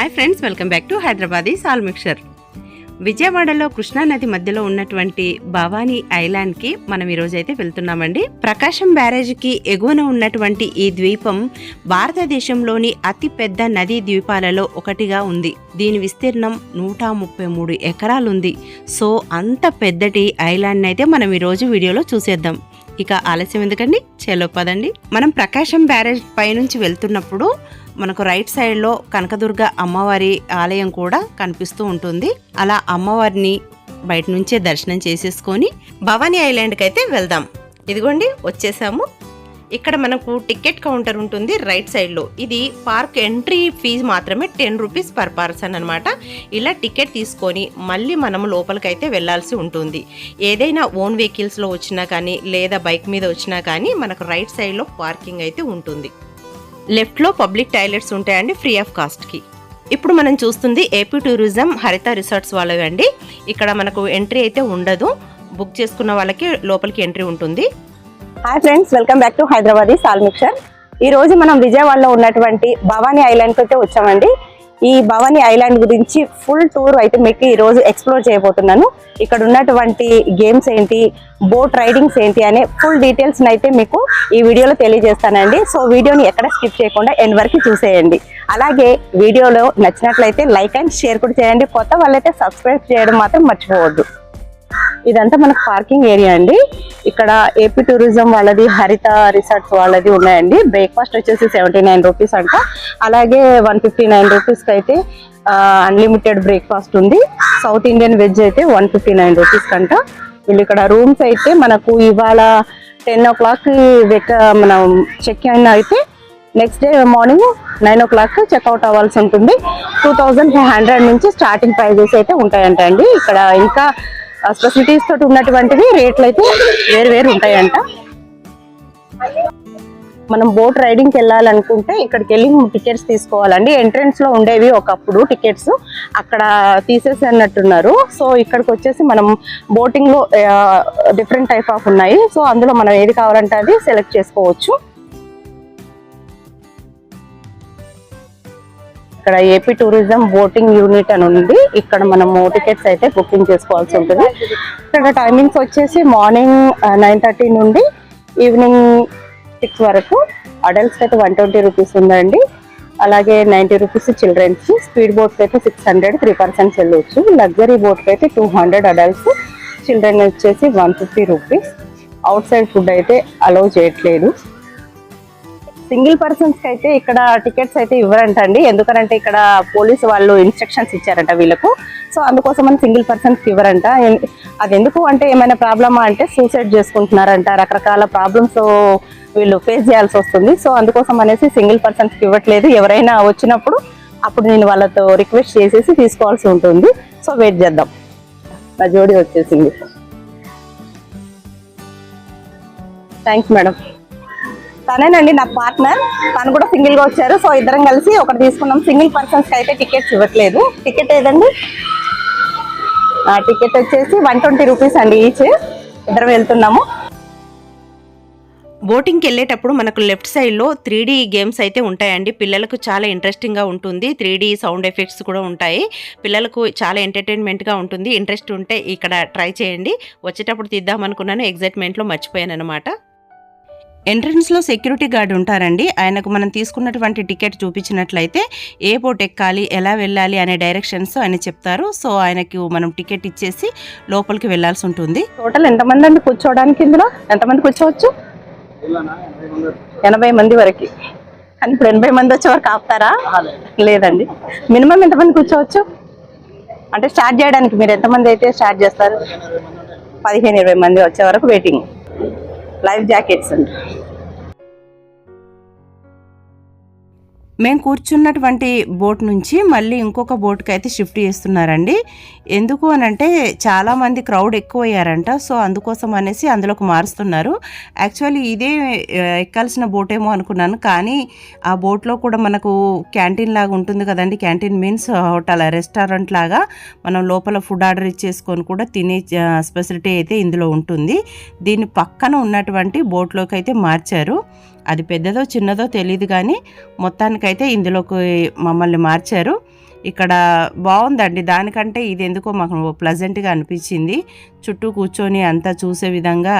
Hi friends welcome back to Hyderabadi సాల్ mixture విజయవాడలో కృష్ణానది మధ్యలో ఉన్నటువంటి భవానీ ఐలాండ్కి మనం ఈరోజు అయితే వెళ్తున్నామండి. ప్రకాశం బ్యారేజ్కి ఎగువన ఉన్నటువంటి ఈ ద్వీపం భారతదేశంలోని అతిపెద్ద నదీ ద్వీపాలలో ఒకటిగా ఉంది. దీని విస్తీర్ణం నూట ముప్పై మూడు ఎకరాలుంది. సో అంత పెద్దటి ఐలాండ్ అయితే మనం ఈరోజు వీడియోలో చూసేద్దాం. ఇక ఆలస్యం ఎందుకండి? చెలో పదండి. మనం ప్రకాశం బ్యారేజ్ పైనుంచి వెళ్తున్నప్పుడు మనకు రైట్ సైడ్లో కనకదుర్గ అమ్మవారి ఆలయం కూడా కనిపిస్తూ ఉంటుంది. అలా అమ్మవారిని బయట నుంచే దర్శనం చేసేసుకొని భవానీ ఐలాండ్కి అయితే వెళ్దాం. ఇదిగోండి వచ్చేసాము. ఇక్కడ మనకు టికెట్ కౌంటర్ ఉంటుంది రైట్ సైడ్లో. ఇది పార్క్ ఎంట్రీ ఫీజు మాత్రమే టెన్ రూపీస్ పర్ పర్సన్ అనమాట ఇలా టికెట్ తీసుకొని మళ్ళీ మనం లోపలికైతే వెళ్ళాల్సి ఉంటుంది. ఏదైనా ఓన్ వెహికల్స్లో వచ్చినా కానీ లేదా బైక్ మీద వచ్చినా కానీ మనకు రైట్ సైడ్లో పార్కింగ్ అయితే ఉంటుంది. లెఫ్ట్లో పబ్లిక్ టాయిలెట్స్ ఉంటాయండి ఫ్రీ ఆఫ్ కాస్ట్కి. ఇప్పుడు మనం చూస్తుంది ఏపీ టూరిజం హరిత రిసార్ట్స్ వాళ్ళవి అండి ఇక్కడ మనకు ఎంట్రీ అయితే ఉండదు. బుక్ చేసుకున్న వాళ్ళకి లోపలికి ఎంట్రీ ఉంటుంది. Hi friends welcome back to Hyderabad సాల్మిక్షర్ ఈ రోజు మనం విజయవాడలో ఉన్నటువంటి భవానీ ఐలాండ్కి అయితే వచ్చామండి. ఈ భవానీ ఐలాండ్ గురించి ఫుల్ టూర్ అయితే మీకు ఈరోజు ఎక్స్ప్లోర్ చేయబోతున్నాను. ఇక్కడ ఉన్నటువంటి గేమ్స్ ఏంటి బోట్ రైడింగ్స్ ఏంటి అనే ఫుల్ డీటెయిల్స్ని అయితే మీకు ఈ వీడియోలో తెలియజేస్తానండి. సో వీడియోని ఎక్కడ స్కిప్ చేయకుండా ఎండ్ వరకు చూసేయండి. అలాగే వీడియోలో నచ్చినట్లయితే లైక్ అండ్ షేర్ కూడా చేయండి. కొత్త వాళ్ళైతే సబ్స్క్రైబ్ చేయడం మాత్రం మర్చిపోవద్దు. ఇదంతా మనకు పార్కింగ్ ఏరియా అండి. ఇక్కడ ఏపీ టూరిజం వాళ్ళది హరిత రిసార్ట్స్ వాళ్ళది ఉన్నాయండి. బ్రేక్ఫాస్ట్ వచ్చేసి సెవెంటీ నైన్ రూపీస్ అంట. అలాగే వన్ ఫిఫ్టీ నైన్ రూపీస్కి అయితే అన్లిమిటెడ్ బ్రేక్ఫాస్ట్ ఉంది. సౌత్ ఇండియన్ వెజ్ అయితే వన్ ఫిఫ్టీ నైన్ రూపీస్ కంట. వీళ్ళు ఇక్కడ రూమ్స్ అయితే మనకు ఇవాళ టెన్ ఓ క్లాక్ మనం చెక్ ఇన్ అయితే next day morning nine o'clock check out అవ్వాల్సి ఉంటుంది. టూ థౌజండ్ ఫైవ్ హండ్రెడ్ నుంచి స్టార్టింగ్ ప్రైజెస్ అయితే ఉంటాయంట అండి. ఇక్కడ ఇంకా స్పెసిలిటీస్ తోటి ఉన్నటువంటివి రేట్లు అయితే వేరు వేరు ఉంటాయంట. మనం బోట్ రైడింగ్కి వెళ్ళాలనుకుంటే ఇక్కడికి వెళ్ళి టికెట్స్ తీసుకోవాలండి. ఎంట్రెన్స్లో ఉండేవి ఒకప్పుడు టికెట్స్. అక్కడ తీసేసి అన్నట్టున్నారు. సో ఇక్కడికి వచ్చేసి మనం బోటింగ్లో డిఫరెంట్ టైప్ ఆఫ్ ఉన్నాయి. సో అందులో మనం ఏది కావాలంటే అది సెలెక్ట్ చేసుకోవచ్చు. ఇక్కడ ఏపీ టూరిజం బోటింగ్ యూనిట్ అని ఉంది. ఇక్కడ మనము టికెట్స్ అయితే బుకింగ్ చేసుకోవాల్సి ఉంటుంది. ఇక్కడ టైమింగ్స్ వచ్చేసి మార్నింగ్ నైన్ థర్టీ నుండి ఈవినింగ్ సిక్స్ వరకు. అడల్ట్స్కి అయితే వన్ ట్వంటీ రూపీస్ ఉందండి. అలాగే నైంటీ రూపీస్ చిల్డ్రన్స్ స్పీడ్ బోట్కి అయితే సిక్స్ హండ్రెడ్ త్రీ పర్సెంట్స్ వెళ్ళొచ్చు. లగ్జరీ బోట్కి అయితే టూ హండ్రెడ్ అడల్ట్స్ చిల్డ్రన్ వచ్చేసి one fifty rupees outside food అయితే అలౌ చేయట్లేదు. సింగిల్ పర్సన్స్కి అయితే ఇక్కడ టికెట్స్ అయితే ఇవ్వరంటండి. ఎందుకనంటే ఇక్కడ పోలీసు వాళ్ళు ఇన్స్ట్రక్షన్స్ ఇచ్చారంట వీళ్ళకు. సో అందుకోసం అని సింగిల్ పర్సన్స్కి ఇవ్వరంట. అది ఎందుకు అంటే ఏమైనా ప్రాబ్లమా అంటే సూసైడ్ చేసుకుంటున్నారంట. రకరకాల ప్రాబ్లమ్స్ వీళ్ళు ఫేస్ చేయాల్సి వస్తుంది. సో అందుకోసం అనేసి సింగిల్ పర్సన్స్కి ఇవ్వట్లేదు. ఎవరైనా వచ్చినప్పుడు అప్పుడు నేను వాళ్ళతో రిక్వెస్ట్ చేసేసి తీసుకోవాల్సి ఉంటుంది. సో వెయిట్ చేద్దాం. నా జోడి వచ్చేసింది. థ్యాంక్స్ మేడం తనేనండి నా పార్ట్నర్. తను కూడా సింగిల్గా వచ్చారు. సో ఇద్దరం కలిసి ఒకటి తీసుకున్నాం. సింగిల్ పర్సన్స్కి అయితే టికెట్స్ ఇవ్వట్లేదు. టికెట్ ఏదండి? ఆ టికెట్ వచ్చేసి వన్ ట్వంటీ రూపీస్ అండి ఈచ్. ఇద్దరం వెళ్తున్నాము. బోటింగ్కి వెళ్ళేటప్పుడు మనకు లెఫ్ట్ సైడ్లో త్రీ డీ గేమ్స్ అయితే ఉంటాయండి. పిల్లలకు చాలా ఇంట్రెస్టింగ్గా ఉంటుంది. త్రీ డీ సౌండ్ ఎఫెక్ట్స్ కూడా ఉంటాయి. పిల్లలకు చాలా ఎంటర్టైన్మెంట్గా ఉంటుంది. ఇంట్రెస్ట్ ఉంటే ఇక్కడ ట్రై చేయండి. వచ్చేటప్పుడు తీద్దాం అనుకున్నాను. ఎగ్జైట్మెంట్లో మర్చిపోయాను అనమాట ఎంట్రన్స్లో సెక్యూరిటీ గార్డ్ ఉంటారండి. ఆయనకు మనం తీసుకున్నటువంటి టికెట్ చూపించినట్లయితే ఏ బోట్ ఎక్కాలి ఎలా వెళ్ళాలి అనే డైరెక్షన్స్ ఆయన చెప్తారు. సో ఆయనకు మనం టికెట్ ఇచ్చేసి లోపలికి వెళ్ళాల్సి ఉంటుంది. టోటల్ ఎంతమంది అండి కూర్చోవడానికి ఇందులో? ఎంతమంది కూర్చోవచ్చు? ఎనభై మంది వరకు. కానీ ఇప్పుడు ఎనభై మంది వచ్చే వరకు ఆపుతారా? లేదండి. మినిమం ఎంతమంది కూర్చోవచ్చు? అంటే స్టార్ట్ చేయడానికి మీరు ఎంతమంది అయితే స్టార్ట్ చేస్తారు? పదిహేను ఇరవై మంది వచ్చే వరకు వెయిటింగ్. లైఫ్ జాకెట్స్ అండి మేము కూర్చున్నటువంటి బోట్ నుంచి మళ్ళీ ఇంకొక బోట్కి అయితే షిఫ్ట్ చేస్తున్నారండి. ఎందుకు అని అంటే చాలామంది క్రౌడ్ ఎక్కువయ్యారంట. సో అందుకోసం అనేసి అందులోకి మారుస్తున్నారు. యాక్చువల్లీ ఇదే ఎక్కాల్సిన బోట్ ఏమో అనుకున్నాను. కానీ ఆ బోట్లో కూడా మనకు క్యాంటీన్ లాగా ఉంటుంది కదండి. క్యాంటీన్ మీన్స్ హోటల్ రెస్టారెంట్ లాగా మనం లోపల ఫుడ్ ఆర్డర్ ఇచ్చేసుకొని కూడా తినే స్పెసిలిటీ అయితే ఇందులో ఉంటుంది. దీని పక్కన ఉన్నటువంటి బోట్లోకి అయితే మార్చారు. అది పెద్దదో చిన్నదో తెలియదు కానీ మొత్తానికి అయితే ఇందులోకి మమ్మల్ని మార్చారు. ఇక్కడ బాగుందండి. దానికంటే ఇది ఎందుకో మాకు ప్లజెంట్గా అనిపించింది. చుట్టూ కూర్చొని అంతా చూసే విధంగా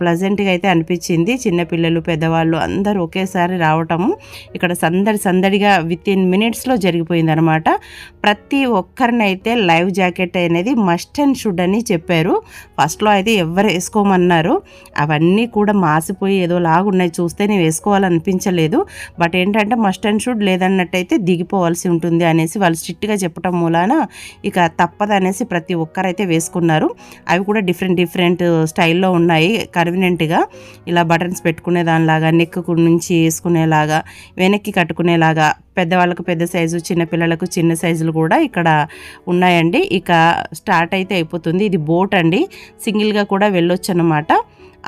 ప్లజెంట్గా అయితే అనిపించింది. చిన్నపిల్లలు పెద్దవాళ్ళు అందరూ ఒకేసారి రావటము ఇక్కడ సందడి సందడిగా విత్ ఇన్ మినిట్స్లో జరిగిపోయింది అనమాట ప్రతి ఒక్కరినైతే లైవ్ జాకెట్ అనేది మస్ట్ అండ్ షుడ్ అని చెప్పారు. ఫస్ట్లో అయితే ఎవరు వేసుకోమన్నారు. అవన్నీ కూడా మాసిపోయి ఏదో లాగున్నాయి చూస్తే నేను వేసుకోవాలనిపించలేదు. బట్ ఏంటంటే మస్ట్ అండ్ షుడ్ లేదన్నట్టయితే దిగిపోవాల్సి ఉంటుంది అనేసి వాళ్ళు స్ట్రిక్ట్గా చెప్పడం మూలాన ఇక తప్పదనేసి ప్రతి ఒక్కరైతే వేసుకున్నారు. అవి కూడా డిఫరెంట్ డిఫరెంట్ స్టైల్లో ఉన్నాయి. కన్వీనెంట్గా ఇలా బటన్స్ పెట్టుకునే దానిలాగా నెక్ నుంచి వేసుకునేలాగా వెనక్కి కట్టుకునేలాగా పెద్దవాళ్ళకు పెద్ద సైజు చిన్న పిల్లలకు చిన్న సైజులు కూడా ఇక్కడ ఉన్నాయండి. ఇక స్టార్ట్ అయితే అయిపోతుంది. ఇది బోట్ అండి. సింగిల్గా కూడా వెళ్ళొచ్చు అనమాట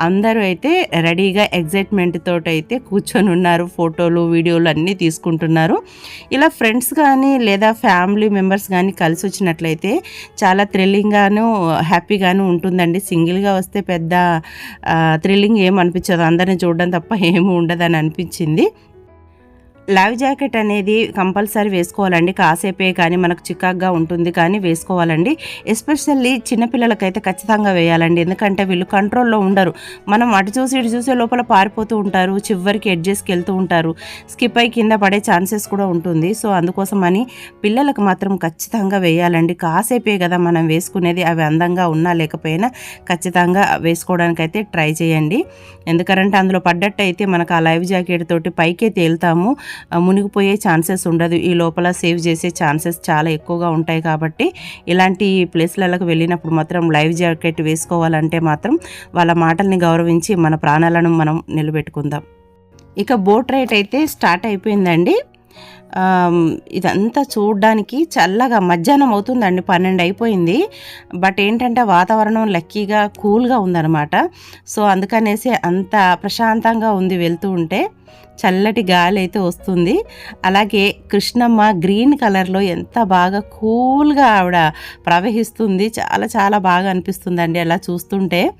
అందరూ అయితే రెడీగా ఎగ్జైట్మెంట్ తోటి అయితే కూర్చొని ఉన్నారు ఫోటోలు వీడియోలు అన్నీ తీసుకుంటున్నారు. ఇలా ఫ్రెండ్స్ కానీ లేదా ఫ్యామిలీ మెంబర్స్ కానీ కలిసి వచ్చినట్లయితే చాలా థ్రిల్లింగ్గాను హ్యాపీగాను ఉంటుందండి. సింగిల్గా వస్తే పెద్ద థ్రిల్లింగ్ ఏం అనిపించదు. అందరిని చూడడం తప్ప ఏమి ఉండదని అనిపించింది. లైవ్ జాకెట్ అనేది కంపల్సరీ వేసుకోవాలండి. కాసేపే కానీ మనకు చికాగ్గా ఉంటుంది కానీ వేసుకోవాలండి. ఎస్పెషల్లీ చిన్నపిల్లలకైతే ఖచ్చితంగా వేయాలండి. ఎందుకంటే వీళ్ళు కంట్రోల్లో ఉండరు. మనం అటు చూసి ఇటు చూసే లోపల పారిపోతూ ఉంటారు. చివరికి ఎడ్జెస్కి వెళ్తూ ఉంటారు. స్కిప్ అయి కింద పడే ఛాన్సెస్ కూడా ఉంటుంది. సో అందుకోసమని పిల్లలకు మాత్రం ఖచ్చితంగా వేయాలండి. కాసేపే కదా మనం వేసుకునేది అవి అందంగా ఉన్నా లేకపోయినా ఖచ్చితంగా వేసుకోవడానికైతే ట్రై చేయండి. ఎందుకంటే అందులో పడ్డట్టు అయితే మనకు ఆ లైవ్ జాకెట్ తోటి పైకే తేలుతాము. మునిగిపోయే ఛాన్సెస్ ఉండదు. ఈ లోపల సేవ్ చేసే ఛాన్సెస్ చాలా ఎక్కువగా ఉంటాయి కాబట్టి ఇలాంటి ప్లేస్లకు వెళ్ళినప్పుడు మాత్రం లైవ్ జాకెట్ వేసుకోవాలంటే మాత్రం వాళ్ళ మాటల్ని గౌరవించి మన ప్రాణాలను మనం నిలబెట్టుకుందాం. ఇక బోట్ రైడ్ అయితే స్టార్ట్ అయిపోయిందండి. ఇదంతా చూడడానికి చల్లగా మధ్యాహ్నం అవుతుందండి పన్నెండు అయిపోయింది. బట్ ఏంటంటే వాతావరణం లక్కీగా కూల్గా ఉందన్నమాట. సో అందుకనేసి అంత ప్రశాంతంగా ఉంది వెళ్తూ ఉంటే. చల్లటి గాలి అయితే వస్తుంది. అలాగే కృష్ణమ్మ గ్రీన్ కలర్లో ఎంత బాగా కూల్గా ఆవిడ ప్రవహిస్తుంది. చాలా చాలా బాగా అనిపిస్తుందండి అలా చూస్తుంటే.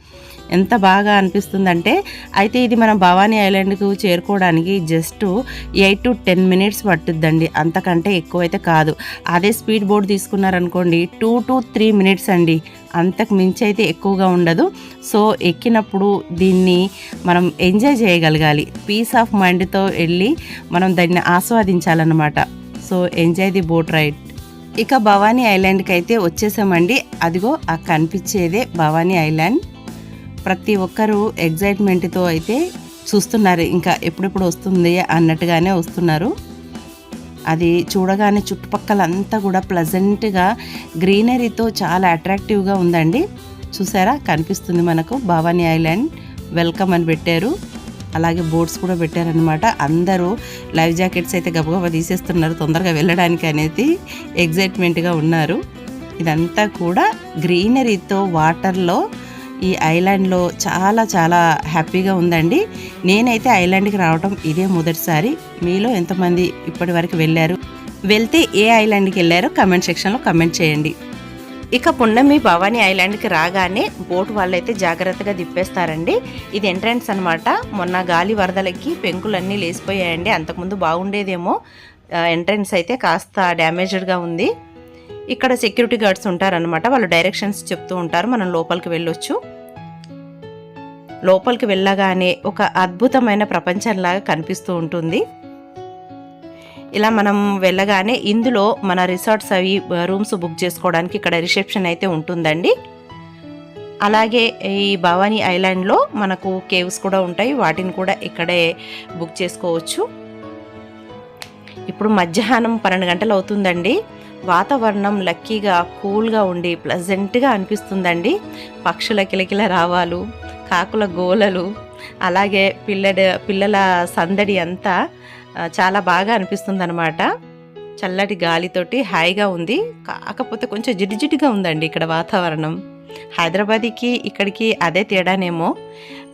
ఎంత బాగా అనిపిస్తుందంటే అయితే ఇది మనం భవానీ ఐలాండ్కు చేరుకోవడానికి just eight to ten minutes పట్టుద్దండి. అంతకంటే ఎక్కువైతే కాదు. అదే స్పీడ్ బోర్డ్ తీసుకున్నారనుకోండి టూ టు త్రీ మినిట్స్ అండి. అంతకు మించి అయితే ఎక్కువగా ఉండదు. సో ఎక్కినప్పుడు దీన్ని మనం ఎంజాయ్ చేయగలగాలి. పీస్ ఆఫ్ మైండ్తో వెళ్ళి మనం దాన్ని ఆస్వాదించాలన్నమాట. So enjoy the boat ride ఇక భవానీ ఐలాండ్కి అయితే వచ్చేసామండి. అదిగో ఆ కనిపించేదే భవానీ ఐలాండ్. ప్రతి ఒక్కరూ ఎగ్జైట్మెంట్తో అయితే చూస్తున్నారు. ఇంకా ఎప్పుడెప్పుడు వస్తుంది అన్నట్టుగానే వస్తున్నారు. అది చూడగానే చుట్టుపక్కల అంతా కూడా ప్లజెంట్గా గ్రీనరీతో చాలా అట్రాక్టివ్గా ఉందండి. చూసారా? కనిపిస్తుంది మనకు. భవానీ ఐలాండ్ వెల్కమ్ అని పెట్టారు. అలాగే బోట్స్ కూడా పెట్టారనమాట అందరూ లైవ్ జాకెట్స్ అయితే గబగబా తీసేస్తున్నారు. తొందరగా వెళ్ళడానికి అనేది ఎగ్జైట్మెంట్గా ఉన్నారు. ఇదంతా కూడా గ్రీనరీతో వాటర్లో ఈ ఐలాండ్లో చాలా చాలా హ్యాపీగా ఉందండి. నేనైతే ఐలాండ్కి రావటం ఇదే మొదటిసారి. మీలో ఎంతమంది ఇప్పటి వరకు వెళ్ళారు? వెళ్తే ఏ ఐలాండ్కి వెళ్ళారో కమెంట్ సెక్షన్లో కమెంట్ చేయండి. ఇక పున్నమి భవానీ ఐలాండ్కి రాగానే బోట్ వాళ్ళైతే జాగ్రత్తగా తిప్పేస్తారండి. ఇది ఎంట్రన్స్ అనమాట మొన్న గాలి వరదలకి పెంకులన్నీ లేసిపోయాయండి. అంతకుముందు బాగుండేదేమో. ఎంట్రన్స్ అయితే కాస్త డ్యామేజ్డ్గా ఉంది. ఇక్కడ సెక్యూరిటీ గార్డ్స్ ఉంటారనమాట వాళ్ళు డైరెక్షన్స్ చెప్తూ ఉంటారు. మనం లోపలికి వెళ్ళొచ్చు. లోపలికి వెళ్ళగానే ఒక అద్భుతమైన ప్రపంచంలాగా కనిపిస్తూ ఉంటుంది. ఇలా మనం వెళ్ళగానే ఇందులో మన రిసార్ట్స్ అవి రూమ్స్ బుక్ చేసుకోవడానికి ఇక్కడ రిసెప్షన్ అయితే ఉంటుందండి. అలాగే ఈ భవానీ ఐలాండ్లో మనకు కేవ్స్ కూడా ఉంటాయి. వాటిని కూడా ఇక్కడే బుక్ చేసుకోవచ్చు. ఇప్పుడు మధ్యాహ్నం పన్నెండు గంటలు అవుతుందండి. వాతావరణం లక్కీగా కూల్గా ఉండి ప్లజెంట్గా అనిపిస్తుందండి. పక్షుల కిలకిల రావాలు కాకుల గోలలు అలాగే పిల్లడ పిల్లల సందడి అంతా చాలా బాగా అనిపిస్తుంది అనమాట చల్లటి గాలితోటి హాయిగా ఉంది. కాకపోతే కొంచెం జిడిజిడిగా ఉందండి ఇక్కడ వాతావరణం. హైదరాబాద్కి ఇక్కడికి అదే తేడానేమో.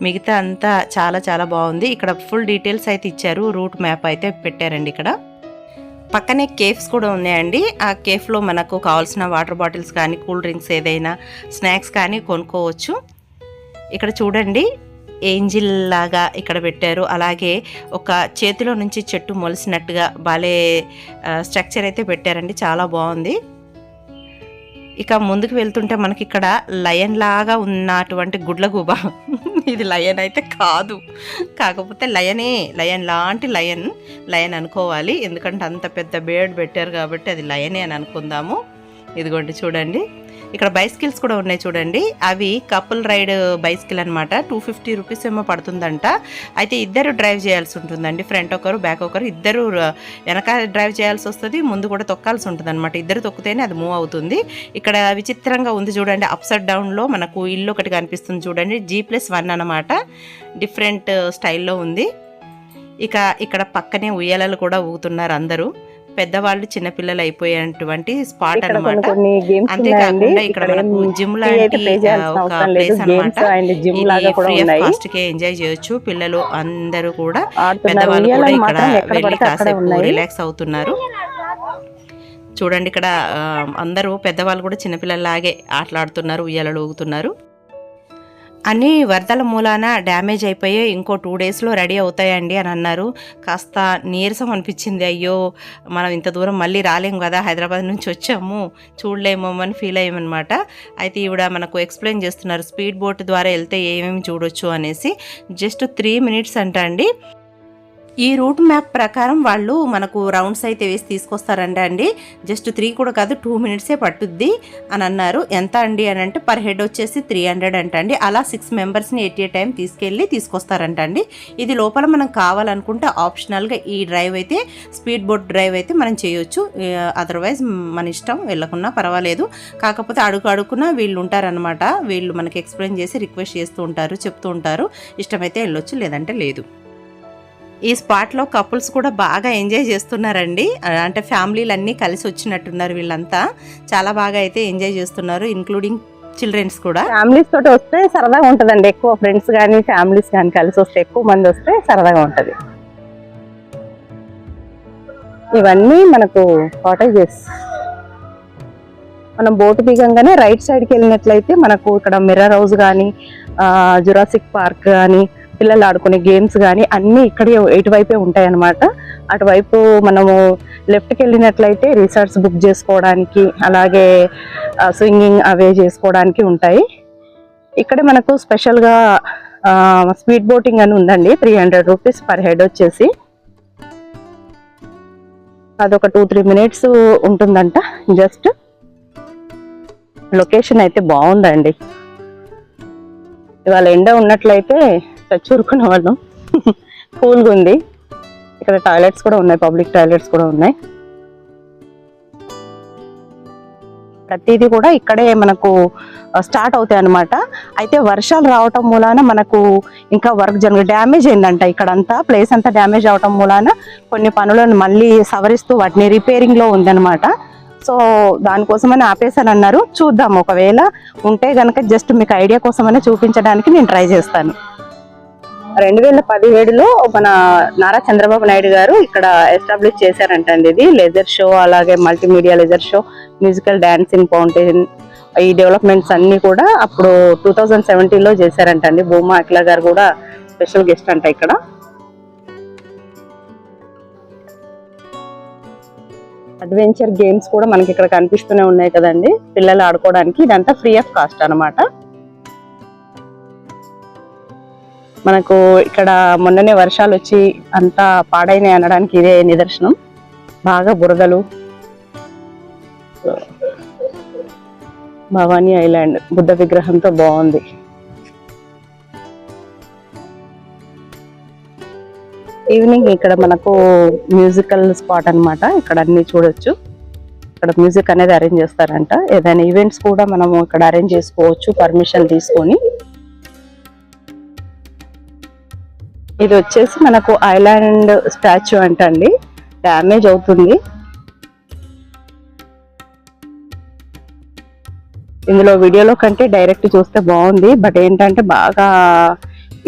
మిగతా అంతా చాలా చాలా బాగుంది. ఇక్కడ ఫుల్ డీటెయిల్స్ అయితే ఇచ్చారు. రూట్ మ్యాప్ అయితే పెట్టారండి ఇక్కడ. పక్కనే కేఫ్స్ కూడా ఉన్నాయండి. ఆ కేఫ్లో మనకు కావాల్సిన వాటర్ బాటిల్స్ కానీ కూల్ డ్రింక్స్ ఏదైనా స్నాక్స్ కానీ కొనుక్కోవచ్చు. ఇక్కడ చూడండి ఏంజిల్ లాగా ఇక్కడ పెట్టారు. అలాగే ఒక చేతిలో నుంచి చెట్టు మొలిసినట్టుగా బాలే స్ట్రక్చర్ అయితే పెట్టారండి. చాలా బాగుంది. ఇక ముందుకు వెళ్తుంటే మనకి ఇక్కడ లయన్ లాగా ఉన్నటువంటి గుడ్లగూబ. ఇది లయన్ అయితే కాదు. కాకపోతే లయనే లయన్ లాంటి లయన్ లయన్ అనుకోవాలి. ఎందుకంటే అంత పెద్ద బేడ్ పెట్టారు కాబట్టి అది లయనే అని అనుకుందాము. ఇదిగోండి చూడండి. ఇక్కడ బైస్కిల్స్ కూడా ఉన్నాయి చూడండి. అవి కపుల్ రైడ్ బైసికిల్ అనమాట టూ ఫిఫ్టీ రూపీస్ ఏమో పడుతుందంట. అయితే ఇద్దరు డ్రైవ్ చేయాల్సి ఉంటుందండి. ఫ్రంట్ ఒకరు బ్యాక్ ఒకరు. ఇద్దరు వెనక డ్రైవ్ చేయాల్సి వస్తుంది. ముందు కూడా తొక్కాల్సి ఉంటుంది అనమాట ఇద్దరు తొక్కితేనే అది మూవ్ అవుతుంది. ఇక్కడ విచిత్రంగా ఉంది చూడండి. అప్సైడ్ డౌన్లో మనకు ఇల్లు ఒకటి కనిపిస్తుంది చూడండి. జీ ప్లస్ వన్ అనమాట డిఫరెంట్ స్టైల్లో ఉంది. ఇక ఇక్కడ పక్కనే ఉయ్యాలలు కూడా ఊగుతున్నారు అందరూ. పెద్దవాళ్ళు చిన్నపిల్లలు అయిపోయేటువంటి స్పాట్ అనమాట అంతేకాకుండా ఇక్కడ మనకు జిమ్ లాంటి ఒక ప్లేస్ అనమాట కాస్ట్ కే ఎంజాయ్ చేయొచ్చు. పిల్లలు అందరూ కూడా పెద్దవాళ్ళు కూడా ఇక్కడ వెళ్ళి కాసేపు రిలాక్స్ అవుతున్నారు. చూడండి ఇక్కడ అందరూ పెద్దవాళ్ళు కూడా చిన్నపిల్లలాగే ఆటలాడుతున్నారు ఉయ్యాలలు ఊగుతున్నారు. అన్నీ వరదల మూలాన డ్యామేజ్ అయిపోయి ఇంకో టూ డేస్లో రెడీ అవుతాయండి అని అన్నారు. కాస్త నీరసం అనిపించింది. అయ్యో మనం ఇంత దూరం మళ్ళీ రాలేం కదా హైదరాబాద్ నుంచి వచ్చాము చూడలేమో అని ఫీల్ అయ్యామన్నమాట. అయితే ఈవిడ మనకు ఎక్స్ప్లెయిన్ చేస్తున్నారు స్పీడ్ బోట్ ద్వారా వెళ్తే ఏమేమి చూడొచ్చు అనేసి. జస్ట్ త్రీ మినిట్స్ అంట అండి. ఈ రూట్ మ్యాప్ ప్రకారం వాళ్ళు మనకు రౌండ్స్ అయితే వేసి తీసుకొస్తారంట అండి. జస్ట్ త్రీ కూడా కాదు టూ మినిట్సే పట్టుద్ది అని అన్నారు. ఎంత అండి అని అంటే పర్ హెడ్ వచ్చేసి త్రీ హండ్రెడ్ అంట అండి. అలా సిక్స్ మెంబర్స్ని ఎట్ ఏ టైం తీసుకెళ్ళి తీసుకొస్తారంట అండి. ఇది లోపల మనం కావాలనుకుంటే ఆప్షనల్గా ఈ డ్రైవ్ అయితే స్పీడ్ బోట్ డ్రైవ్ అయితే మనం చేయొచ్చు. అదర్వైజ్ మన ఇష్టం వెళ్ళకున్నా పర్వాలేదు. కాకపోతే అడుగు అడుగున వీళ్ళు ఉంటారనమాట వీళ్ళు మనకి ఎక్స్ప్లెయిన్ చేసి రిక్వెస్ట్ చేస్తూ ఉంటారు చెప్తూ ఉంటారు. ఇష్టమైతే వెళ్ళొచ్చు లేదంటే లేదు. ఈ స్పాట్లో కపుల్స్ కూడా బాగా ఎంజాయ్ చేస్తున్నారండి. అంటే ఫ్యామిలీలు అన్నీ కలిసి వచ్చినట్టున్నారు వీళ్ళంతా. చాలా బాగా అయితే ఎంజాయ్ చేస్తున్నారు ఇంక్లూడింగ్ చిల్డ్రన్స్ కూడా. ఫ్యామిలీస్ తోటి వస్తే సరదాగా ఉంటుందండి. ఎక్కువ ఫ్రెండ్స్ కానీ ఫ్యామిలీస్ కానీ కలిసి వస్తే ఎక్కువ మంది వస్తే సరదాగా ఉంటుంది. ఇవన్నీ మనకు కాటేజెస్ మనం బోటు దిగంగానే రైట్ సైడ్కి వెళ్ళినట్లయితే మనకు ఇక్కడ మిర్రర్ హౌస్ కానీ జురాసిక్ పార్క్ కానీ పిల్లలు ఆడుకునే గేమ్స్ కానీ అన్నీ ఇక్కడే ఇటువైపే ఉంటాయి అన్నమాట అటువైపు మనము లెఫ్ట్కి వెళ్ళినట్లయితే రిసార్ట్స్ బుక్ చేసుకోవడానికి అలాగే స్వింగింగ్ అవే చేసుకోవడానికి ఉంటాయి. ఇక్కడ మనకు స్పెషల్గా స్పీడ్ బోటింగ్ అని ఉందండి. Three hundred rupees per head వచ్చేసి. అదొక టూ త్రీ మినిట్స్ ఉంటుందంట. జస్ట్ లొకేషన్ అయితే బాగుందండి. ఇవాళ ఎండ ఉన్నట్లయితే చచ్చూరుకునే వాళ్ళం. కూల్గా ఉంది ఇక్కడ టాయిలెట్స్ కూడా ఉన్నాయి పబ్లిక్ టాయిలెట్స్ కూడా ఉన్నాయి. ప్రతిదీ కూడా ఇక్కడే మనకు స్టార్ట్ అవుతాయి అన్నమాట అయితే వర్షాలు రావటం మూలాన మనకు ఇంకా వర్క్ జరగ డ్యామేజ్ అయిందంట ఇక్కడంతా. ప్లేస్ అంతా డ్యామేజ్ అవటం మూలాన కొన్ని పనులను మళ్ళీ సవరిస్తూ వాటిని రిపేరింగ్లో సో దానికోసమని ఆపేసాను అన్నారు చూద్దాం ఒకవేళ ఉంటే గనక జస్ట్ మీకు ఐడియా కోసమనే చూపించడానికి నేను ట్రై చేస్తాను. రెండు వేల పదిహేడులో మన నారా చంద్రబాబు నాయుడు గారు ఇక్కడ ఎస్టాబ్లిష్ చేశారంటండి ఇది. లెజర్ షో అలాగే multimedia laser show musical dancing fountain ఈ డెవలప్మెంట్స్ అన్ని కూడా అప్పుడు టూ థౌజండ్ సెవెంటీన్లో చేశారంటండి. భూమా అఖిల గారు కూడా స్పెషల్ గెస్ట్ అంట ఇక్కడ. అడ్వెంచర్ గేమ్స్ కూడా మనకి ఇక్కడ కనిపిస్తూనే ఉన్నాయి కదండి. పిల్లలు ఆడుకోవడానికి ఇదంతా ఫ్రీ ఆఫ్ కాస్ట్ అన్నమాట. మనకు ఇక్కడ మొన్ననే వర్షాలు వచ్చి అంతా పాడైనాయి అనడానికి ఇదే నిదర్శనం. బాగా బురదలు. భవానీ ఐలాండ్ బుద్ధ విగ్రహంతో బాగుంది. ఈవినింగ్ ఇక్కడ మనకు మ్యూజికల్ స్పాట్ అన్నమాట. ఇక్కడ అన్ని చూడొచ్చు. ఇక్కడ మ్యూజిక్ అనేది అరేంజ్ చేస్తారంట. ఏదైనా ఈవెంట్స్ కూడా మనము ఇక్కడ అరేంజ్ చేసుకోవచ్చు పర్మిషన్ తీసుకొని. ఇది వచ్చేసి మనకు ఐలాండ్ స్టాచ్యూ అంటండి. డ్యామేజ్ అవుతుంది. ఇందులో వీడియోలో కంటే డైరెక్ట్ చూస్తే బాగుంది. బట్ ఏంటంటే బాగా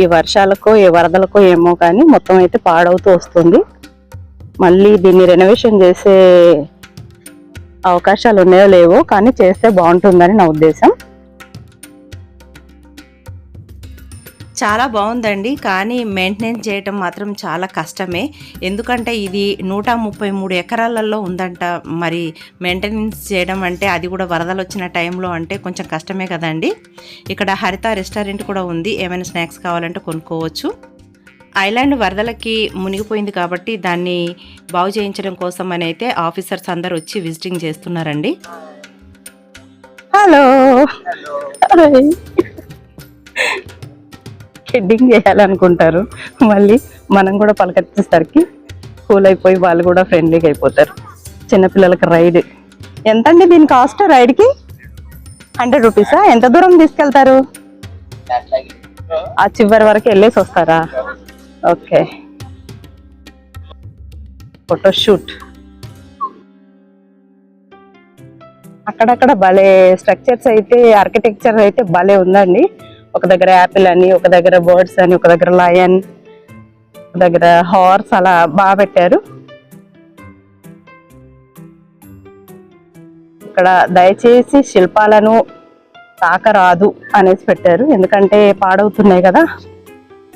ఈ వర్షాలకో ఏ వరదలకో ఏమో కానీ మొత్తం అయితే పాడవుతూ వస్తుంది. మళ్ళీ దీన్ని రెనోవేషన్ చేసే అవకాశాలు ఉన్నాయో లేవో కానీ చేస్తే బాగుంటుందని నా ఉద్దేశం. చాలా బాగుందండి కానీ మెయింటెనెన్స్ చేయటం మాత్రం చాలా కష్టమే. ఎందుకంటే ఇది నూట ముప్పై మూడు ఎకరాలలో ఉందంట. మరి మెయింటెనెన్స్ చేయడం అంటే అది కూడా వరదలు వచ్చిన టైంలో అంటే కొంచెం కష్టమే కదండి. ఇక్కడ హరిత రెస్టారెంట్ కూడా ఉంది. ఏమైనా స్నాక్స్ కావాలంటే కొనుక్కోవచ్చు. ఐలాండ్ వరదలకి మునిగిపోయింది కాబట్టి దాన్ని బాగు చేయించడం కోసం అని అయితే ఆఫీసర్స్ అందరు వచ్చి విజిటింగ్ చేస్తున్నారండి. హలో. షెడ్డింగ్ చేయాలనుకుంటారు. మళ్ళీ మనం కూడా పలకరించేసరికి కూల్ అయిపోయి వాళ్ళు కూడా ఫ్రెండ్లీగా అయిపోతారు. చిన్నపిల్లలకి రైడ్ ఎంత అండి దీని కాస్ట్ రైడ్కి హండ్రెడ్ రూపీసా ఎంత దూరం తీసుకెళ్తారు? ఆ చివరి వరకు వెళ్ళేసి వస్తారా? ఓకే. ఫోటోషూట్ అక్కడక్కడ భలే స్ట్రక్చర్స్ అయితే ఆర్కిటెక్చర్ అయితే భలే ఉందండి. ఒక దగ్గర యాపిల్ అని ఒక దగ్గర బర్డ్స్ అని ఒక దగ్గర లయన్ ఒక దగ్గర హార్స్ అలా బాగా పెట్టారు. ఇక్కడ దయచేసి శిల్పాలను తాకరాదు అనేసి పెట్టారు. ఎందుకంటే పాడవుతున్నాయి కదా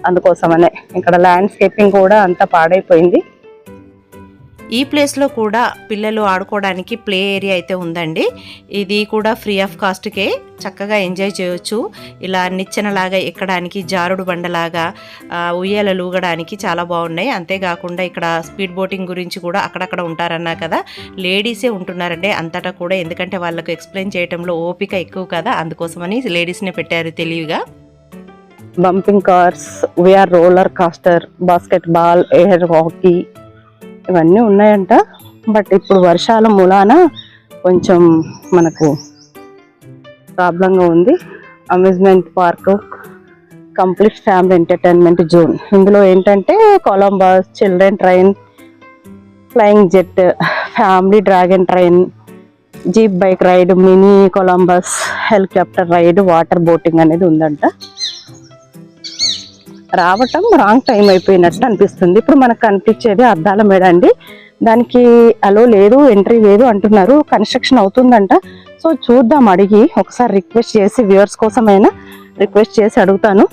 అందుకోసమనే. ఇక్కడ ల్యాండ్స్కేపింగ్ కూడా అంతా పాడైపోయింది. ఈ ప్లేస్లో కూడా పిల్లలు ఆడుకోవడానికి ప్లే ఏరియా అయితే ఉందండి. ఇది కూడా ఫ్రీ ఆఫ్ కాస్ట్కే చక్కగా ఎంజాయ్ చేయొచ్చు. ఇలా నిచ్చెనలాగా ఎక్కడానికి జారుడు బండలాగా ఆ, ఉయ్యాలలు ఊగడానికి చాలా బాగున్నాయి. అంతేకాకుండా ఇక్కడ స్పీడ్ బోటింగ్ గురించి కూడా అక్కడక్కడ ఉంటారన్నా కదా లేడీసే ఉంటున్నారండి అంతటా కూడా. ఎందుకంటే వాళ్ళకు ఎక్స్ప్లెయిన్ చేయడంలో ఓపిక ఎక్కువ కదా అందుకోసమని లేడీస్నే పెట్టారు తెలివిగా. Bumping cars VR roller coaster basketball air hockey ఇవన్నీ ఉన్నాయంట. బట్ ఇప్పుడు వర్షాల మూలాన కొంచెం మనకు ప్రాబ్లంగా ఉంది. Amusement park complete family entertainment zone. ఇందులో ఏంటంటే Columbus children train flying jet family dragon train jeep bike ride mini Columbus helicopter ride water boating అనేది ఉందంట. రావటం రాంగ్ టైం అయిపోయినట్టు అనిపిస్తుంది. ఇప్పుడు మనకు కనిపించేది అద్దాల మేడ అండి. దానికి అలో లేదు ఎంట్రీ లేదు అంటున్నారు. కన్స్ట్రక్షన్ అవుతుందంట. సో చూద్దాం అడిగి ఒకసారి రిక్వెస్ట్ చేసి వ్యూవర్స్ కోసమైనా రిక్వెస్ట్ చేసి అడుగుతాను.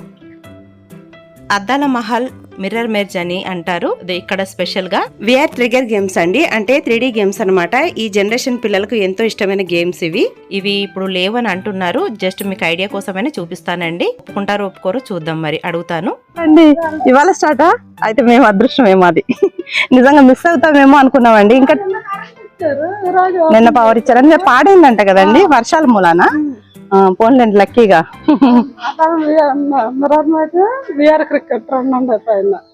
అద్దాల మహల్ మిర్రర్ మెర్జ్ అని అంటారు. ఇది ఇక్కడ స్పెషల్గా. విఆర్ ట్రిగర్ గేమ్స్ అండి. అంటే త్రీ గేమ్స్ అన్నమాట. ఈ జనరేషన్ పిల్లలకు ఎంతో ఇష్టమైన గేమ్స్ ఇవి. ఇవి ఇప్పుడు లేవని అంటున్నారు. జస్ట్ మీకు ఐడియా కోసమైనా చూపిస్తానండి. ఒప్పుకుంటారో ఒప్పుకోరో చూద్దాం మరి. అడుగుతాను. అండి ఇవాళ స్టార్టా అయితే మేము అదృష్టమేమో అది. నిజంగా మిస్ అవుతామేమో అనుకున్నామండి. ఇంకా నిన్న పవర్ ఇచ్చారని పాడైందంట కదండి. వర్షాల మూలాన. పోన్లేండి లక్కీగా.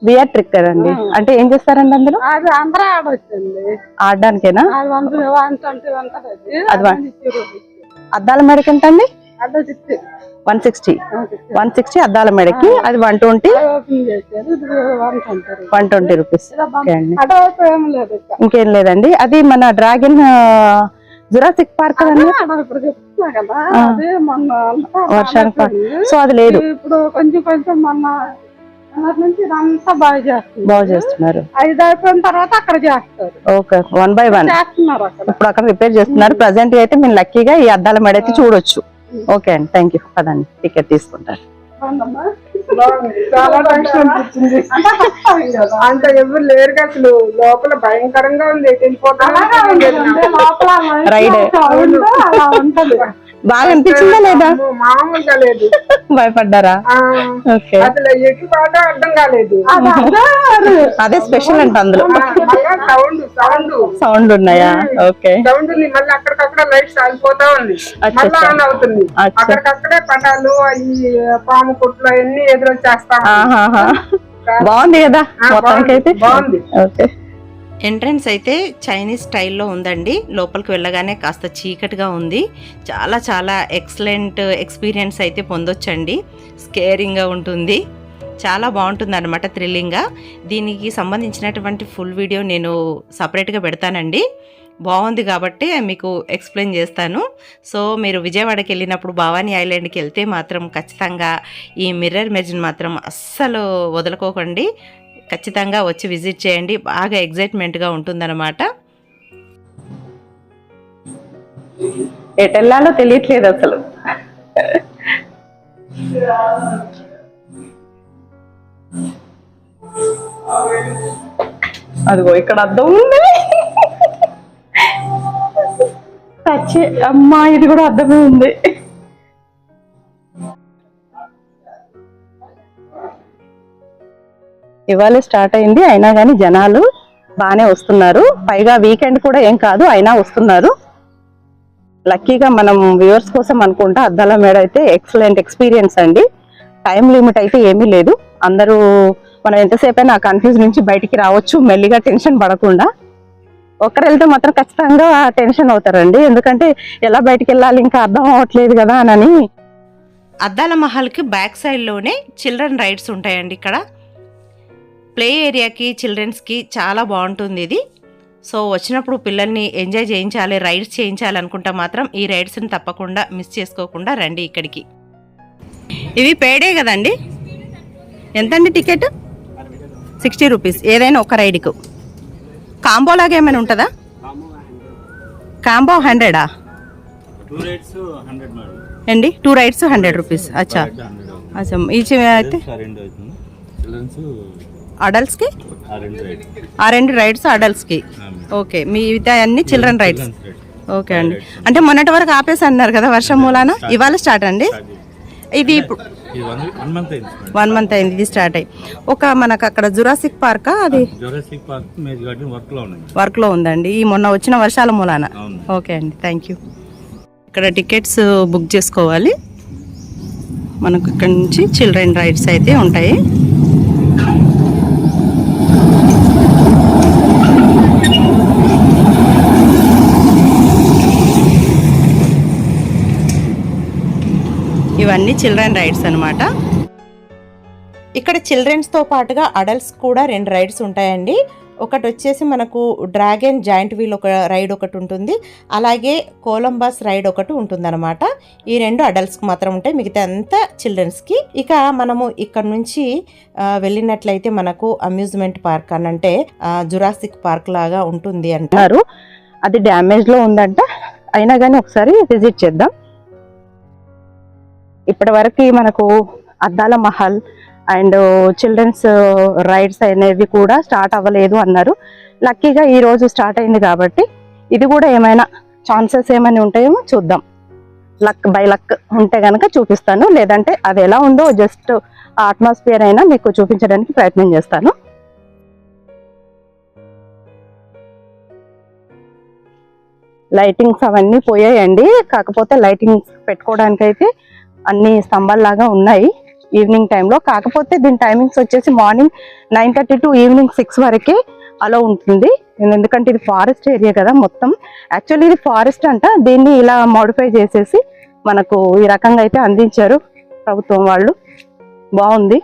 విఆర్ క్రికెట్ అండి. అంటే ఏం చేస్తారండి అందులో? అందరూ ఆడడానికేనా. అద్దాల మేడకి ఎంత అండి వన్ సిక్స్టీ. వన్ సిక్స్టీ అద్దాల మేడకి అది one twenty. One twenty rupees. ఇంకేం లేదండి. అది మన డ్రాగన్ జురాసిక్ పార్క్ వర్షానికి. సో అది లేదు. ఇప్పుడు కొంచెం కొంచెం మొన్న బాగా చేస్తున్నారు. ఐదు అయిపోయిన తర్వాత అక్కడ చేస్తారు. Okay one by one. చేస్తున్నారు ఇప్పుడు అక్కడ రిపేర్ చేస్తున్నారు. ప్రజెంట్ అయితే మీరు లక్కీగా ఈ అద్దాల మేడ అయితే చూడొచ్చు. ఓకే అండి థ్యాంక్ యూ పదండి టికెట్ తీసుకుంటారు? చాలా టెన్షన్ అనిపించింది అంత ఎవరు లేరు అసలు. లోపల భయంకరంగా ఉంది. అలా ఉంటది. బాగా అనిపించిందా లేదా? మామూలుగా లేదు. భయపడ్డారా? అసలు ఎటు పాట అర్థం కాలేదు. అది స్పెషల్ అంట అందులో. Sound sound. సౌండ్ ఉన్నాయా? ఓకే. సౌండ్ ఉంది. మళ్ళీ అక్కడికక్కడ లైట్స్ ఆగిపోతా ఉంది. మళ్ళీ. ఆన్ అవుతుంది. అక్కడికక్కడే పటాలు అవి పాము కొట్లు అవన్నీ ఎదురొచ్చేస్తా. బాగుంది కదా? మొత్తానికైతే? బాగుంది. ఓకే. ఎంట్రన్స్ అయితే చైనీస్ స్టైల్లో ఉందండి. లోపలికి వెళ్ళగానే కాస్త చీకటిగా ఉంది. చాలా చాలా ఎక్సలెంట్ ఎక్స్పీరియన్స్ అయితే పొందొచ్చండి. స్కేరింగ్గా ఉంటుంది. చాలా బాగుంటుంది అనమాట థ్రిల్లింగ్గా. దీనికి సంబంధించినటువంటి ఫుల్ వీడియో నేను సపరేట్గా పెడతానండి. బాగుంది కాబట్టి మీకు ఎక్స్ప్లెయిన్ చేస్తాను. సో మీరు విజయవాడకి వెళ్ళినప్పుడు భవానీ ఐలాండ్కి వెళ్తే మాత్రం ఖచ్చితంగా ఈ మిర్రర్ మెజ్ని మాత్రం అస్సలు వదులుకోకండి. ఖచ్చితంగా వచ్చి విజిట్ చేయండి. బాగా ఎగ్జైట్మెంట్గా ఉంటుందన్నమాట. ఎటెల్లాలో తెలియట్లేదు అసలు. అదిగో ఇక్కడ అద్దం ఉంది. అమ్మా ఇది కూడా అర్థమే ఉంది. ఇవాళ స్టార్ట్ అయింది. అయినా కానీ జనాలు బాగానే వస్తున్నారు. పైగా వీకెండ్ కూడా ఏం కాదు అయినా వస్తున్నారు. లక్కీగా మనం వ్యూవర్స్ కోసం అనుకుంటా అద్దాల మేడ అయితే ఎక్సలెంట్ ఎక్స్పీరియన్స్ అండి. టైం లిమిట్ అయితే ఏమీ లేదు. అందరూ మనం ఎంతసేపు అయినా కన్ఫ్యూజ్ నుంచి బయటికి రావచ్చు. మెల్లిగా టెన్షన్ పడకుండా. ఒక్కరు వెళ్తే మాత్రం ఖచ్చితంగా టెన్షన్ అవుతారండి. ఎందుకంటే ఎలా బయటికి వెళ్ళాలి? ఇంకా అర్థం అవ్వట్లేదు కదా అని. అద్దాల మహల్కి బ్యాక్ సైడ్లోనే చిల్డ్రన్ రైడ్స్ ఉంటాయండి ఇక్కడ. ప్లే ఏరియాకి చిల్డ్రన్స్కి చాలా బాగుంటుంది ఇది. సో వచ్చినప్పుడు పిల్లల్ని ఎంజాయ్ చేయించాలి రైడ్స్ చేయించాలి అనుకుంటే మాత్రం ఈ రైడ్స్ని తప్పకుండా మిస్ చేసుకోకుండా రండి ఇక్కడికి. ఇవి పేడే కదండి? ఎంతండి టికెట్? Sixty rupees. ఏదైనా ఒక రైడ్కు. కాంబో లాగా ఏమైనా ఉంటుందా? కాంబో హండ్రెడా? అండి టూ రైడ్స్ హండ్రెడ్ రూపీస్. అచ్చా. అచ్చా. ఈ అయితే అడల్ట్స్కి ఆ రెండు రైడ్స్ అడల్ట్స్కి ఓకే మీ అన్ని చిల్డ్రన్ రైడ్స్ ఓకే అండి. అంటే మొన్నటి వరకు ఆపేసి అన్నారు కదా వర్షం మూలాన? ఇవాళ స్టార్ట్ అండి? ఇది ఇప్పుడు వన్ మంత్ అయింది ఇది స్టార్ట్ అయ్యి. ఒక మనకు అక్కడ జురాసిక్ పార్క్ అది? వర్క్లో ఉందండి. ఈ మొన్న వచ్చిన వర్షాల మూలాన. ఓకే అండి. థ్యాంక్ యూ ఇక్కడ టికెట్స్ బుక్ చేసుకోవాలి. మనకు ఇక్కడ నుంచి చిల్డ్రన్ రైడ్స్ అయితే ఉంటాయి. ఇవన్నీ చిల్డ్రన్ రైడ్స్ అనమాట ఇక్కడ చిల్డ్రన్స్తో పాటుగా అడల్ట్స్ కూడా రెండు రైడ్స్ ఉంటాయండి. ఒకటి వచ్చేసి మనకు డ్రాగన్ జాయింట్ వీల్ ఒక రైడ్ ఒకటి ఉంటుంది. అలాగే కోలంబస్ రైడ్ ఒకటి ఉంటుంది ఈ రెండు అడల్ట్స్కి మాత్రం ఉంటాయి. మిగతా అంతా చిల్డ్రన్స్కి ఇక మనము ఇక్కడ నుంచి వెళ్ళినట్లయితే మనకు అమ్యూజ్మెంట్ పార్క్ అని అంటే జురాసిక్ పార్క్ లాగా ఉంటుంది అంటారు. అది డ్యామేజ్లో ఉందంట. అయినా కానీ ఒకసారి విజిట్ చేద్దాం. ఇప్పటి వరకు మనకు అద్దాల మహల్ అండ్ చిల్డ్రన్స్ uh, రైడ్స్ అనేవి కూడా స్టార్ట్ అవ్వలేదు అన్నారు. లక్కీగా ఈ రోజు స్టార్ట్ అయింది కాబట్టి ఇది కూడా ఏమైనా ఛాన్సెస్ ఏమైనా ఉంటాయేమో చూద్దాం. లక్ బై లక్ ఉంటే కనుక చూపిస్తాను. లేదంటే అది ఎలా ఉందో జస్ట్ అట్మాస్ఫియర్ అయినా మీకు చూపించడానికి ప్రయత్నం చేస్తాను. లైటింగ్స్ అవన్నీ పోయాయండి. కాకపోతే లైటింగ్స్ పెట్టుకోవడానికి అయితే అన్ని స్తంభాల్లాగా ఉన్నాయి. ఈవినింగ్ టైంలో కాకపోతే దీని టైమింగ్స్ వచ్చేసి morning nine thirty to evening six వరకే అలా ఉంటుంది. ఎందుకంటే ఇది ఫారెస్ట్ ఏరియా కదా మొత్తం. యాక్చువల్లీ ఇది ఫారెస్ట్ అంట. దీన్ని ఇలా మోడిఫై చేసేసి మనకు ఈ రకంగా అయితే అందించారు ప్రభుత్వం వాళ్ళు. బాగుంది.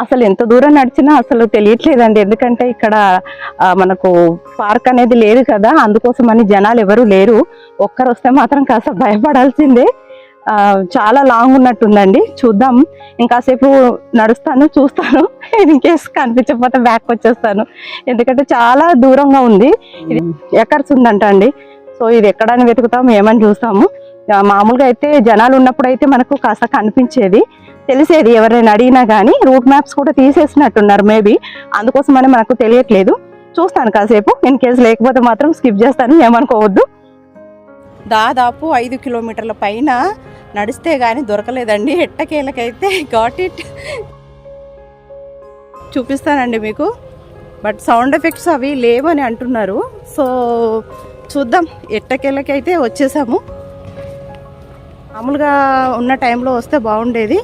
అసలు ఎంత దూరం నడిచినా అసలు తెలియట్లేదండి. ఎందుకంటే ఇక్కడ మనకు పార్క్ అనేది లేదు కదా. అందుకోసం అని జనాలు ఎవరు లేరు. ఒక్కరు వస్తే మాత్రం కాస్త భయపడాల్సిందే. చాలా లాంగ్ ఉన్నట్టుందండి. చూద్దాం. ఇంకాసేపు నడుస్తాను చూస్తాను. ఇన్ కనిపించకపోతే బ్యాక్ వచ్చేస్తాను. ఎందుకంటే చాలా దూరంగా ఉంది. ఇది ఎకర్స్ ఉందంట అండి. సో ఇది ఎక్కడని వెతుకుతాం ఏమని చూస్తాము. మామూలుగా అయితే జనాలు ఉన్నప్పుడు అయితే మనకు కాస్త కనిపించేది. తెలిసేది ఎవరైనా అడిగినా కానీ రూట్ మ్యాప్స్ కూడా తీసేసినట్టున్నారు మేబీ. అందుకోసమని మనకు తెలియట్లేదు. చూస్తాను కాసేపు. ఇన్ కేసు లేకపోతే మాత్రం స్కిప్ చేస్తాను. ఏమనుకోవద్దు. దాదాపు ఐదు కిలోమీటర్ల పైన నడిస్తే కానీ దొరకలేదండి. ఎట్టకేలకైతే గాట్ ఇట్. చూపిస్తానండి మీకు. బట్ సౌండ్ ఎఫెక్ట్స్ అవి లేవని అంటున్నారు. సో చూద్దాం. ఎట్టకేళ్ళకైతే వచ్చేసాము. మామూలుగా ఉన్న టైంలో వస్తే బాగుండేది.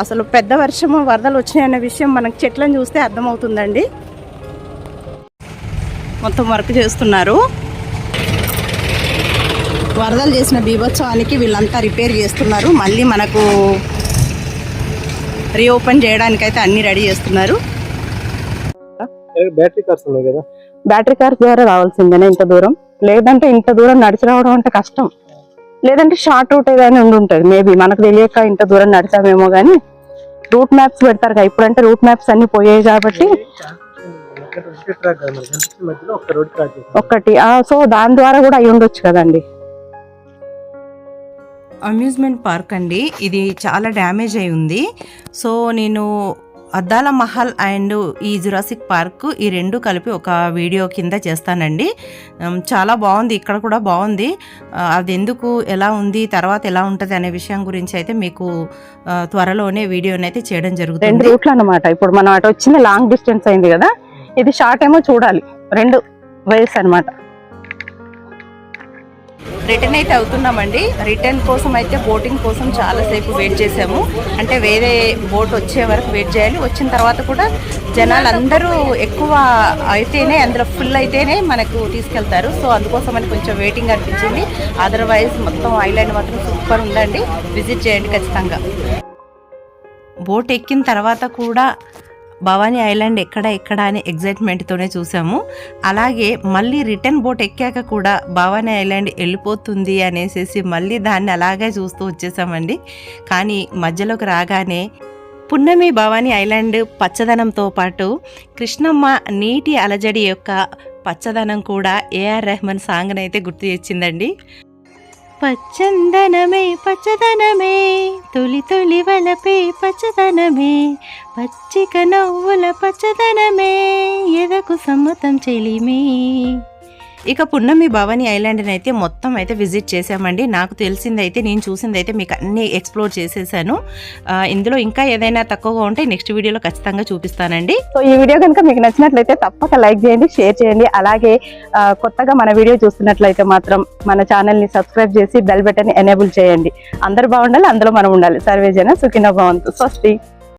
అసలు పెద్ద వర్షము వరదలు వచ్చినాయన్న విషయం మనకు చెట్లను చూస్తే అర్థమవుతుందండి. మొత్తం వర్క్ చేస్తున్నారు. వరదలు చేసిన బీభత్సవానికి వీళ్ళంతా రిపేర్ చేస్తున్నారు. మళ్ళీ మనకు రీఓపెన్ చేయడానికైతే అన్ని రెడీ చేస్తున్నారు. బ్యాటరీ కార్స్ ఉన్నాయి కదా? బ్యాటరీ కార్స్ ద్వారా రావాల్సిందేనా ఇంత దూరం? లేదంటే ఇంత దూరం నడిచి రావడం అంటే కష్టం. లేదంటే షార్ట్ రూట్ ఏదైనా ఉండి ఉంటుంది మేబీ మనకు తెలియక ఇంత దూరం నడిచామేమో కానీ రూట్ మ్యాప్స్ పెడతారు కదా ఇప్పుడంటే రూట్ మ్యాప్స్ అన్ని పోయాయి కాబట్టి ఒకటి. సో దాని ద్వారా కూడా అయి ఉండొచ్చు కదండి. అమ్యూజ్మెంట్ పార్క్ అండి. ఇది చాలా డ్యామేజ్ అయి ఉంది. సో నేను అద్దాల మహల్ అండ్ ఈ జురాసిక్ పార్క్ ఈ రెండు కలిపి ఒక వీడియో కింద చేస్తానండి. చాలా బాగుంది. ఇక్కడ కూడా బాగుంది. అది ఎందుకు ఎలా ఉంది? తర్వాత ఎలా ఉంటుంది అనే విషయం గురించి అయితే మీకు త్వరలోనే వీడియోని అయితే చేయడం రెండు జరుగుతుంది. రూట్లు అన్నమాట ఇప్పుడు మనం అటు వచ్చింది లాంగ్ డిస్టెన్స్ అయింది కదా. ఇది షార్ట్ ఏమో చూడాలి. రెండు వేస్ అన్నమాట. రిటర్న్ అయితే అవుతున్నామండి. రిటర్న్ కోసం అయితే బోటింగ్ కోసం చాలాసేపు వెయిట్ చేసాము అంటే వేరే బోట్ వచ్చే వరకు వెయిట్ చేయాలి. వచ్చిన తర్వాత కూడా జనాలు అందరూ ఎక్కువ అయితేనే అందులో ఫుల్ అయితేనే మనకు తీసుకెళ్తారు. సో అందుకోసమని కొంచెం వెయిటింగ్ అనిపించింది. అదర్వైజ్ మొత్తం ఐలాండ్ మాత్రం సూపర్ ఉందండి. విజిట్ చేయండి ఖచ్చితంగా. బోట్ ఎక్కిన తర్వాత కూడా భవానీ ఐలాండ్ ఎక్కడ ఎక్కడ అని ఎగ్జైట్మెంట్తోనే చూసాము. అలాగే మళ్ళీ రిటర్న్ బోట్ ఎక్కాక కూడా భవానీ ఐలాండ్ వెళ్ళిపోతుంది అనేసి మళ్ళీ దాన్ని అలాగే చూస్తూ వచ్చేసామండి. కానీ మధ్యలోకి రాగానే పున్నమి భవానీ ఐలాండ్ పచ్చదనంతో పాటు కృష్ణమ్మ నీటి అలజడి యొక్క పచ్చదనం కూడా ఏఆర్ రెహమాన్ సాంగ్నైతే గుర్తు తెచ్చిందండి. పచ్చందనమే పచ్చదనమే. తొలి తొలి వలపే పచ్చదనమే. పచ్చిక నవ్వుల పచ్చదనమే. ఎదకు సమ్మతం చెలిమే. ఇక పున్నమి భవానీ ఐలాండ్ని అయితే మొత్తం అయితే విజిట్ చేసామండి నాకు తెలిసిందైతే నేను చూసిందైతే మీకు అన్నీ ఎక్స్ప్లోర్ చేసేసాను. ఇందులో ఇంకా ఏదైనా తక్కువగా ఉంటే నెక్స్ట్ వీడియోలో ఖచ్చితంగా చూపిస్తానండి. సో ఈ వీడియో కనుక మీకు నచ్చినట్లయితే తప్పక లైక్ చేయండి షేర్ చేయండి. అలాగే కొత్తగా మన వీడియో చూస్తున్నట్లయితే మాత్రం మన ఛానల్ని సబ్స్క్రైబ్ చేసి బెల్ బటన్ ఎనేబుల్ చేయండి. అందరు బాగుండాలి అందులో మనం ఉండాలి. సర్వేజన సుఖిన భవంతు. స్వస్తి.